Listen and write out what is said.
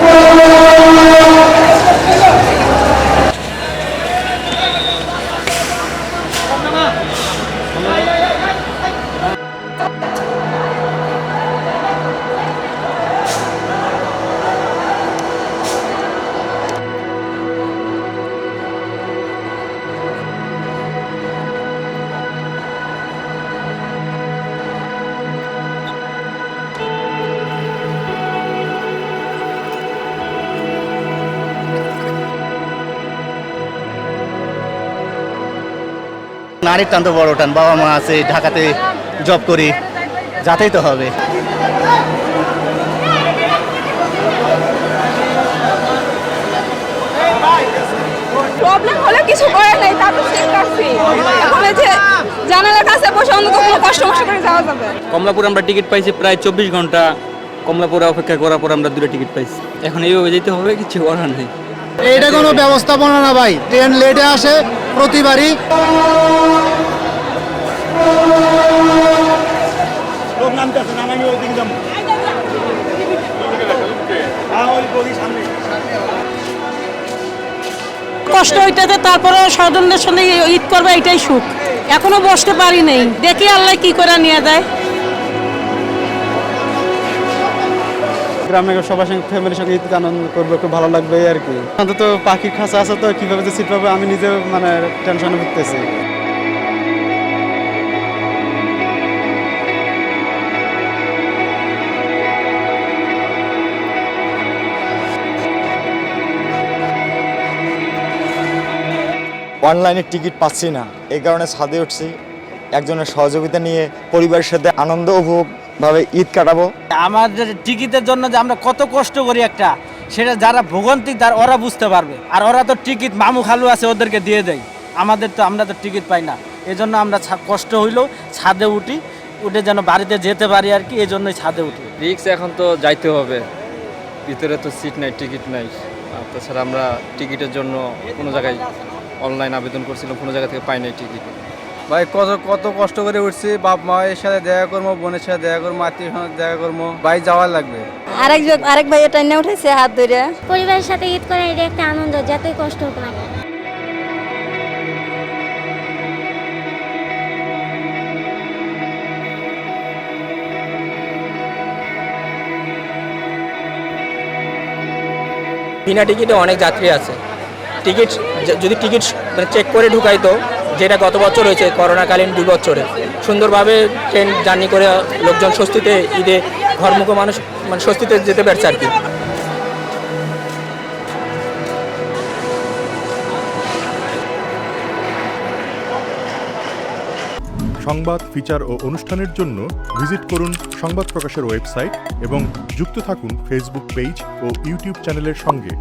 Whoa! নারীর টান তো বড় টান বাবা মা আছে ঢাকাতে জব করি যাতেই তো হবে। প্রবলেম হলে কিছু করার নেই তা তো ঠিক করছি এখন যে জানালার কাছে বসে অন্তত কোনো কষ্ট মষ্ট করে যাওয়া যাবে। কমলাপুর আমরা টিকিট পাইছি প্রায় চব্বিশ ঘণ্টা। কমলাপুরে অপেক্ষা করার পর আমরা দুটো টিকিট পাইছি। এখন এইভাবে যেতে হবে কিছু করার নেই। এইটা কোনো ব্যবস্থাপনা না ভাই। ট্রেন লেটে আসে প্রতিবারই। কষ্ট হইতেছে তারপরে স্বজনদের সঙ্গে ঈদ করবে এটাই সুখ। এখনও বসতে পারি নেই। দেখি আল্লাহ কি করে নিয়ে যায়। গ্রামে সবার সঙ্গে ফ্যামিলির সঙ্গে ঈদ আনন্দ করব খুব ভালো লাগবে আর কি। অন্তত পাখির খাঁচা আছে তো, কীভাবে যে সিট পাবো, আমি নিজেও মানে টেনশনে ভুগতেছি। অনলাইনে টিকিট পাচ্ছি না, এই কারণে ছাদে উঠছি। একজনের সহযোগিতা নিয়ে পরিবারের সাথে আনন্দ উপভোগভাবে ঈদ কাটাবো। আমাদের টিকিটের জন্য যে আমরা কত কষ্ট করি একটা সেটা যারা ভোগান্তিক তার ওরা বুঝতে পারবে। আর ওরা তো টিকিট মামু খালু আছে ওদেরকে দিয়ে দেয়। আমাদের তো আমরা তো টিকিট পাই না। এই জন্য আমরা কষ্ট হইলেও ছাদে উঠি উঠে যেন বাড়িতে যেতে পারি আর কি এই জন্যই ছাদে উঠি। রিক্স এখন তো যাইতে হবে। ভিতরে তো সিট নাই টিকিট নাই। আর তাছাড়া আমরা টিকিটের জন্য কোনো জায়গায় অনলাইন আবেদন করছিলাম কোনো জায়গা থেকে পাই নাই টিকিট। ভাই কত কত কষ্ট করে উঠছি বাপ মায়ের সাথে দেখা করব বোনের সাথে দেখা করব আত্মীয় সাথে দেখা করব ভাই যাওয়ার লাগবে। আরেক আরেক ভাই এটা নিয়ে উঠেছে হাত ধরে পরিবারের সাথে ঈদ করা এটা একটা আনন্দ যতই কষ্ট হোক না বিনা টিকিটে অনেক যাত্রী আছে। টিকিট যদি টিকিট মানে চেক করে ঢুকাইতো যেটা গত বছর হয়েছে, করোনাকালীন দুই বছরে। সুন্দরভাবে ট্রেন জার্নি করে লোকজন স্বস্তিতে, ঈদে ঘরমুখ মানুষ মানে স্বস্তিতে যেতে পারছে আর কি। সংবাদ, ফিচার ও অনুষ্ঠানের জন্য ভিজিট করুন সংবাদ প্রকাশের ওয়েবসাইট এবং যুক্ত থাকুন ফেসবুক পেজ ও ইউটিউব চ্যানেলের সঙ্গে।